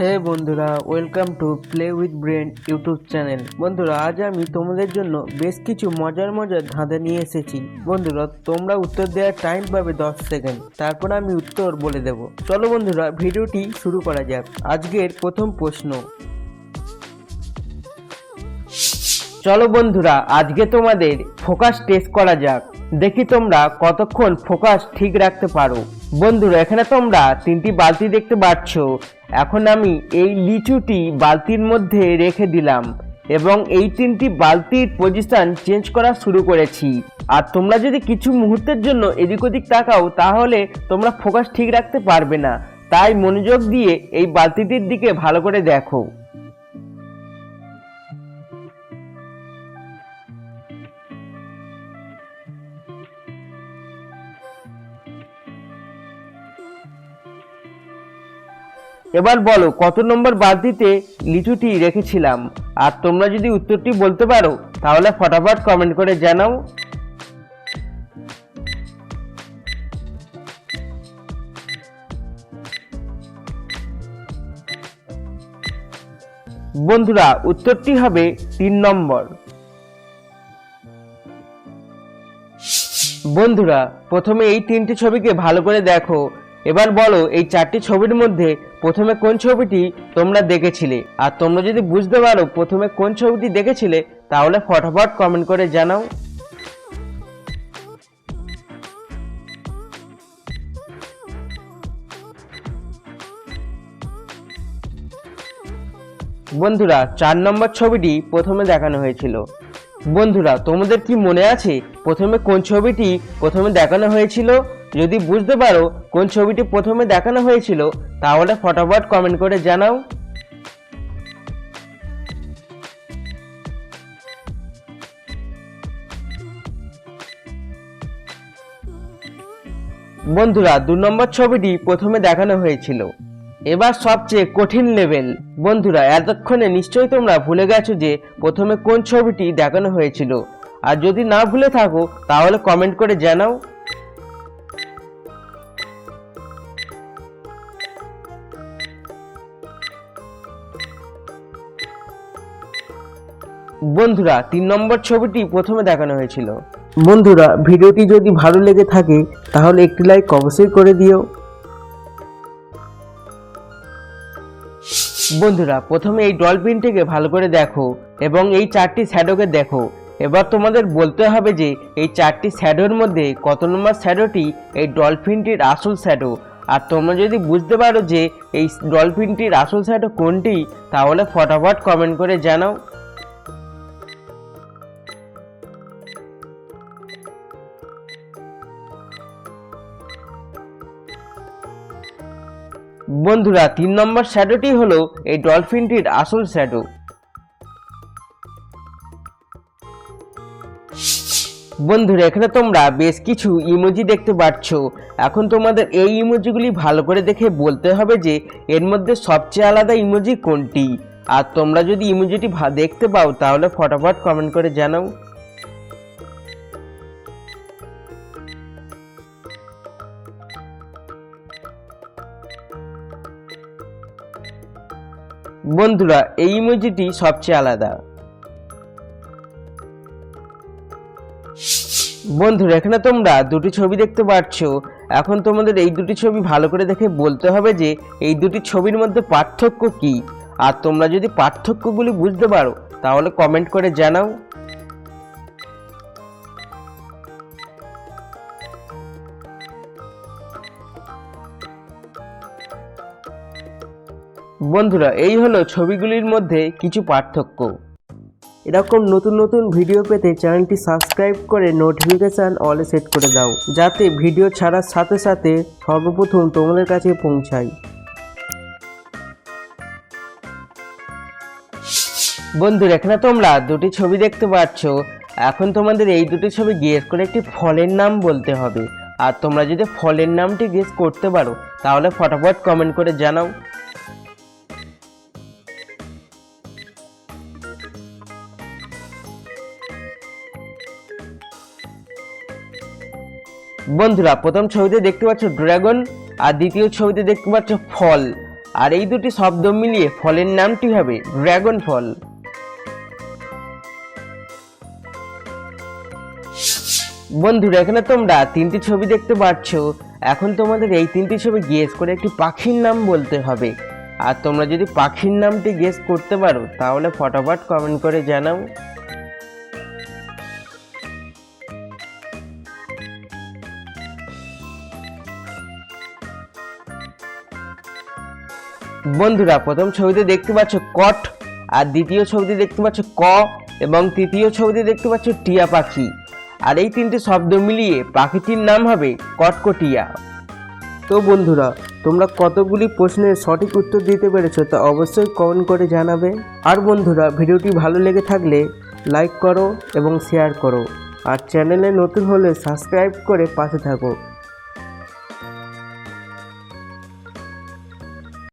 হে বন্ধুরা welcome to play with brain YouTube channel বন্ধুরা, আজ আমি তোমাদের জন্য বেশ কিছু মজার মজার ধাঁধা নিয়ে এসেছি। বন্ধুরা, তোমরা উত্তর দেওয়ার টাইম পাবে দশ সেকেন্ড তারপর আমি উত্তর বলে দেব। চলো বন্ধুরা, ভিডিওটি শুরু করা যাক। আজকের প্রথম প্রশ্ন। চলো বন্ধুরা, আজকে তোমাদের ফোকাস টেস্ট করা যাক। দেখি তোমরা কতক্ষণ ফোকাস ঠিক রাখতে পারো। বন্ধুরা, এখানে তোমরা তিনটি বালতি দেখতে পাচ্ছ। এখন আমি এই লিচুটি বালতির মধ্যে রেখে দিলাম এবং এই তিনটি বালতির পজিশন চেঞ্জ করা শুরু করেছি। আর তোমরা যদি কিছু মুহূর্তের জন্য এদিক ওদিক তাকাও, তাহলে তোমরা ফোকাস ঠিক রাখতে পারবে না। তাই মনোযোগ দিয়ে এই বালতিটির দিকে ভালো করে দেখো। এবার বলো, কত নম্বর বালতিতে লিচুটি রেখেছিলাম? আর তোমরা যদি উত্তরটি বলতে পারো, তাহলে ফটাফট কমেন্ট করে জানাও। বন্ধুরা, উত্তরটি হবে তিন নম্বর। বন্ধুরা, প্রথমে এই তিনটি ছবিকে ভালো করে দেখো। এবার বলো, এই চারটি ছবির মধ্যে প্রথমে কোন ছবিটি তোমরা দেখেছিলে? আর তোমরা যদি বুঝতে পারো প্রথমে কোন ছবিটি দেখেছিলে, তাহলে ফটাফট কমেন্ট করে জানাও। বন্ধুরা, চার নম্বর ছবিটি প্রথমে দেখানো হয়েছিল। বন্ধুরা, তোমাদের কি মনে আছে প্রথমে কোন ছবিটি প্রথমে দেখানো হয়েছিল? যদি বুঝতে পারো কোন ছবিটি প্রথমে দেখানো হয়েছিল, তাহলে ফটাফট কমেন্ট করে জানাও। বন্ধুরা, দু নম্বর ছবিটি প্রথমে দেখানো হয়েছিল। এবার সবচেয়ে কঠিন লেভেল বন্ধুরা, এতক্ষণে নিশ্চয়ই তোমরা ভুলে গেছো যে প্রথমে কোন ছবিটি দেখানো হয়েছিল। আর যদি না ভুলে থাকো, তাহলে কমেন্ট করে জানাও। বন্ধুরা তিন নম্বর ছবিটি প্রথমে দেখানো হয়েছিল। বন্ধুরা ভিডিওটি যদি ভালো লেগে থাকে তাহলে একটি লাইক অবশ্যই করে দিও। বন্ধুরা প্রথমে এই ডলফিনটিকে ভালো করে দেখো এবং এই চারটি শ্যাডোকে দেখো। এবার তোমাদের বলতে হবে যে এই চারটি শ্যাডোর মধ্যে কত নম্বর শ্যাডোটি এই ডলফিনটির আসল শ্যাডো? আর তোমরা যদি বুঝতে পারো যে এই ডলফিনটির আসল শ্যাডো কোনটি তাহলে ফটাফট কমেন্ট করে জানাও। বন্ধুরা, তিন নম্বর শ্যাডোটি হলো এই ডলফিনটির আসল শ্যাডো বন্ধুরা, এখানে তোমরা বেশ কিছু ইমোজি দেখতে পাচ্ছ। এখন তোমাদের এই ইমোজিগুলি ভালো করে দেখে বলতে হবে যে, এর মধ্যে সবচেয়ে আলাদা ইমোজি কোনটি? আর তোমরা যদি ইমোজিটি দেখতে পাও, তাহলে ফটাফট কমেন্ট করে জানাও। বন্ধুরা, এই ইমোজিটি সবচেয়ে আলাদা। বন্ধুরা, এখানে তোমরা দুটি ছবি দেখতে পাচ্ছ এখন তোমাদের এই দুটি ছবি ভালো করে দেখে বলতে হবে যে, এই দুটি ছবির মধ্যে পার্থক্য কি। আর তোমরা যদি পার্থক্যগুলি বুঝতে পারো, তাহলে কমেন্ট করে জানাও। বন্ধুরা, এই হলো ছবিগুলির মধ্যে কিছু পার্থক্য। এরকম নতুন নতুন ভিডিও পেতে চ্যানেলটি সাবস্ক্রাইব করে নোটিফিকেশান অলে সেট করে দাও, যাতে ভিডিও ছাড়ার সাথে সাথে সর্বপ্রথম তোমাদের কাছে পৌঁছায়। বন্ধুরা, এখানে তোমরা দুটি ছবি দেখতে পাচ্ছ। এখন তোমাদের এই দুটি ছবি গেস করে একটি ফলের নাম বলতে হবে। আর তোমরা যদি ফলের নামটি গেস করতে পারো, তাহলে ফটাফট কমেন্ট করে জানাও। বন্ধুরা, প্রথম ছবিতে দেখতে পাচ্ছ ড্রাগন, আর দ্বিতীয় ছবিতে দেখতে পাচ্ছ ফল। আর এই দুটি শব্দ মিলিয়ে ফলের নামটি হবে ড্রাগন ফল। বন্ধুরা, এখানে তোমরা তিনটি ছবি দেখতে পাচ্ছ। এখন তোমাদের এই তিনটি ছবি গেস করে একটি পাখির নাম বলতে হবে। আর তোমরা যদি পাখির নামটি গেস করতে পারো, তাহলে ফটাফট কমেন্ট করে জানাও। বন্ধুরা, প্রথম ছবিতে দেখতে পাচ্ছ কট, আর দ্বিতীয় ছবিতে দেখতে পাচ্ছ ক, এবং তৃতীয় ছবিতে দেখতে পাচ্ছ টিয়া পাখি। আর এই তিনটে শব্দ মিলিয়ে পাখিটির নাম হবে কটকটিয়া। তো বন্ধুরা, তোমরা কতগুলি প্রশ্নের সঠিক উত্তর দিতে পেরেছ তা অবশ্যই কমেন্ট করে জানাবে। আর বন্ধুরা, ভিডিওটি ভালো লেগে থাকলে লাইক করো এবং শেয়ার করো। আর চ্যানেলে নতুন হলে সাবস্ক্রাইব করে পাশে থাকো।